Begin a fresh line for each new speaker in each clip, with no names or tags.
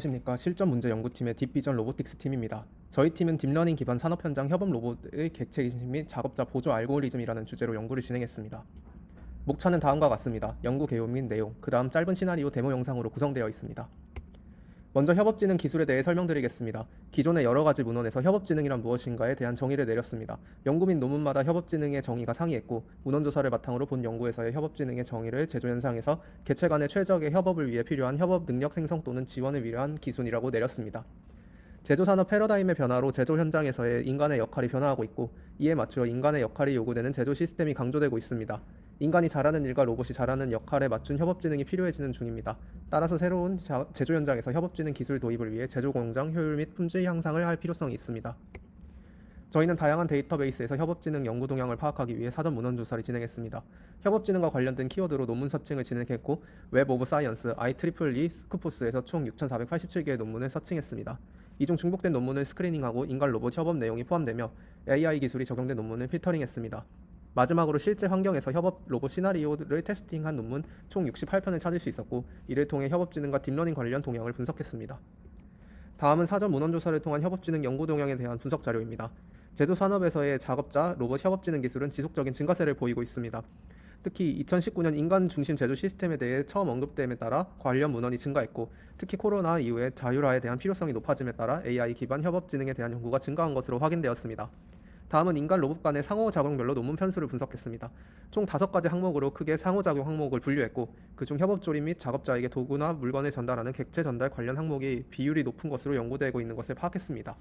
안녕하십니까 실전 문제 연구팀의 딥비전 로보틱스 팀입니다. 저희 팀은 딥러닝 기반 산업 현장 협업 로봇의 객체 인식 및 작업자 보조 알고리즘이라는 주제로 연구를 진행했습니다. 목차는 다음과 같습니다. 연구 개요 및 내용, 그 다음 짧은 시나리오 데모 영상으로 구성되어 있습니다. 먼저 협업지능 기술에 대해 설명드리겠습니다. 기존의 여러 가지 문헌에서 협업지능이란 무엇인가에 대한 정의를 내렸습니다. 연구 및 논문마다 협업지능의 정의가 상이했고 문헌 조사를 바탕으로 본 연구에서의 협업지능의 정의를 제조 현상에서 개체 간의 최적의 협업을 위해 필요한 협업 능력 생성 또는 지원을 위한 기준이라고 내렸습니다. 제조 산업 패러다임의 변화로 제조 현장에서의 인간의 역할이 변화하고 있고 이에 맞추어 인간의 역할이 요구되는 제조 시스템이 강조되고 있습니다. 인간이 잘하는 일과 로봇이 잘하는 역할에 맞춘 협업지능이 필요해지는 중입니다. 따라서 새로운 자- 제조 현장에서 협업지능 기술 도입을 위해 제조 공정 효율 및 품질 향상을 할 필요성이 있습니다. 저희는 다양한 데이터베이스에서 협업지능 연구 동향을 파악하기 위해 사전 문헌 조사를 진행했습니다. 협업지능과 관련된 키워드로 논문 서칭을 진행했고 웹 오브 사이언스, IEEE, 스쿠포스에서 총 6,487개의 논문을 서칭했습니다. 이 중 중복된 논문을 스크리닝하고 인간 로봇 협업 내용이 포함되며 AI 기술이 적용된 논문을 필터링했습니다. 마지막으로 실제 환경에서 협업 로봇 시나리오를 테스팅한 논문 총 68편을 찾을 수 있었고 이를 통해 협업지능과 딥러닝 관련 동향을 분석했습니다. 다음은 사전 문헌 조사를 통한 협업지능 연구 동향에 대한 분석 자료입니다. 제조 산업에서의 작업자 로봇 협업지능 기술은 지속적인 증가세를 보이고 있습니다. 특히 2019년 인간 중심 제조 시스템에 대해 처음 언급됨에 따라 관련 문헌이 증가했고 특히 코로나 이후에 자율화에 대한 필요성이 높아짐에 따라 AI 기반 협업지능에 대한 연구가 증가한 것으로 확인되었습니다. 다음은 인간 로봇 간의 상호작용별로 논문 편수를 분석했습니다. 총 다섯 가지 항목으로 크게 상호작용 항목을 분류했고 그중 협업 조립 및 작업자에게 도구나 물건을 전달하는 객체 전달 관련 항목이 비율이 높은 것으로 연구되고 있는 것을 파악했습니다.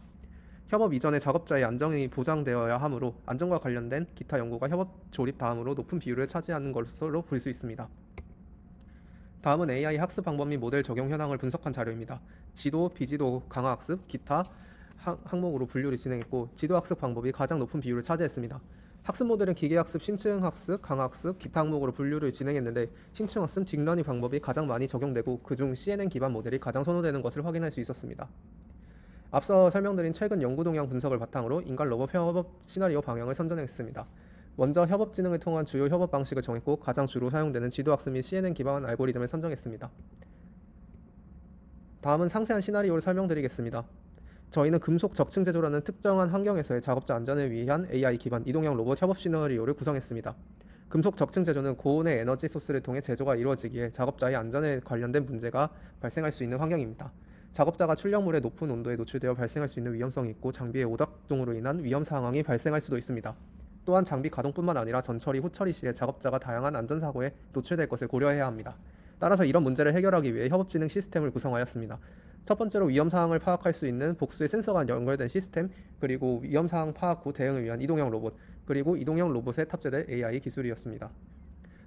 협업 이전에 작업자의 안정이 보장되어야 하므로 안정과 관련된 기타 연구가 협업 조립 다음으로 높은 비율을 차지하는 것으로 볼 수 있습니다. 다음은 AI 학습 방법 및 모델 적용 현황을 분석한 자료입니다. 지도, 비지도, 강화 학습, 기타 항- 항목으로 분류를 진행했고 지도 학습 방법이 가장 높은 비율을 차지했습니다. 학습 모델은 기계 학습, 신층 학습, 강화 학습, 기타 항목으로 분류를 진행했는데 신층 학습, 딥러닝 방법이 가장 많이 적용되고 그중 CNN 기반 모델이 가장 선호되는 것을 확인할 수 있었습니다. 앞서 설명드린 최근 연구 동향 분석을 바탕으로 인간 로봇 협업 시나리오 방향을 선정했습니다. 먼저 협업 지능을 통한 주요 협업 방식을 정했고 가장 주로 사용되는 지도 학습 및 CNN 기반 알고리즘을 선정했습니다. 다음은 상세한 시나리오를 설명드리겠습니다. 저희는 금속 적층 제조라는 특정한 환경에서의 작업자 안전을 위한 AI 기반 이동형 로봇 협업 시나리오를 구성했습니다. 금속 적층 제조는 고온의 에너지 소스를 통해 제조가 이루어지기에 작업자의 안전에 관련된 문제가 발생할 수 있는 환경입니다. 작업자가 출력물의 높은 온도에 노출되어 발생할 수 있는 위험성이 있고 장비의 오작동으로 인한 위험 상황이 발생할 수도 있습니다. 또한 장비 가동뿐만 아니라 전처리, 후처리 시에 작업자가 다양한 안전 사고에 노출될 것을 고려해야 합니다. 따라서 이런 문제를 해결하기 위해 협업지능 시스템을 구성하였습니다. 첫 번째로 위험 사항을 파악할 수 있는 복수의 센서가 연결된 시스템, 그리고 위험 사항 파악 후 대응을 위한 이동형 로봇, 그리고 이동형 로봇에 탑재될 AI 기술이었습니다.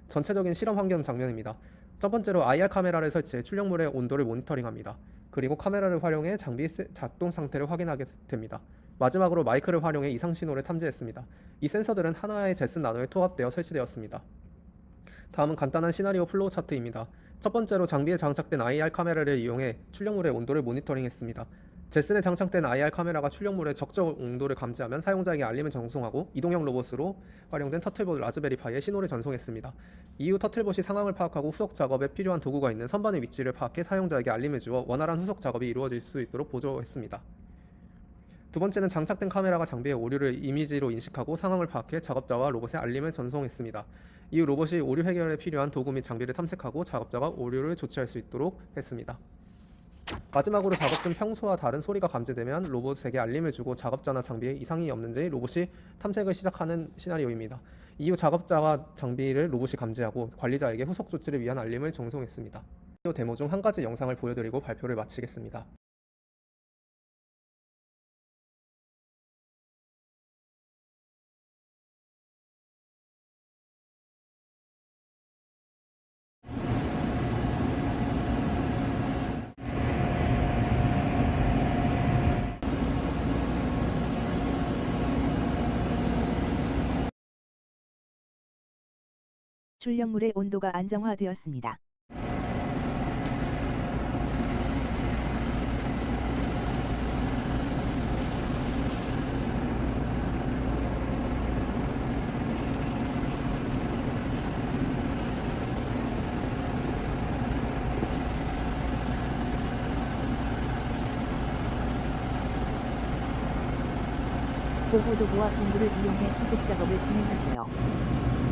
전체적인 실험 환경 장면입니다. 첫 번째로 IR 카메라를 설치해 출력물의 온도를 모니터링합니다. 그리고 카메라를 활용해 장비의 세- 작동 상태를 확인하게 됩니다. 마지막으로 마이크를 활용해 이상 신호를 탐지했습니다. 이 센서들은 하나의 제슨 나노에 통합되어 설치되었습니다. 다음은 간단한 시나리오 플로우 차트입니다. 첫 번째로 장비에 장착된 IR 카메라를 이용해 출력물의 온도를 모니터링했습니다. 제슨에 장착된 IR 카메라가 출력물의 적정 온도를 감지하면 사용자에게 알림을 전송하고 이동형 로봇으로 활용된 터틀봇 라즈베리 파이에 신호를 전송했습니다. 이후 터틀봇이 상황을 파악하고 후속 작업에 필요한 도구가 있는 선반의 위치를 파악해 사용자에게 알림을 주어 원활한 후속 작업이 이루어질 수 있도록 보조했습니다. 두 번째는 장착된 카메라가 장비의 오류를 이미지로 인식하고 상황을 파악해 작업자와 로봇에 알림을 전송했습니다. 이후 로봇이 오류 해결에 필요한 도구 및 장비를 탐색하고 작업자가 오류를 조치할 수 있도록 했습니다. 마지막으로 작업 중 평소와 다른 소리가 감지되면 로봇에게 알림을 주고 작업자나 장비에 이상이 없는지 로봇이 탐색을 시작하는 시나리오입니다. 이후 작업자와 장비를 로봇이 감지하고 관리자에게 후속 조치를 위한 알림을 전송했습니다. 이 데모 중 한 가지 영상을 보여드리고 발표를 마치겠습니다.
출력물의 온도가 안정화되었습니다. 보호도구와 공구를 이용해 수색 작업을 진행하세요.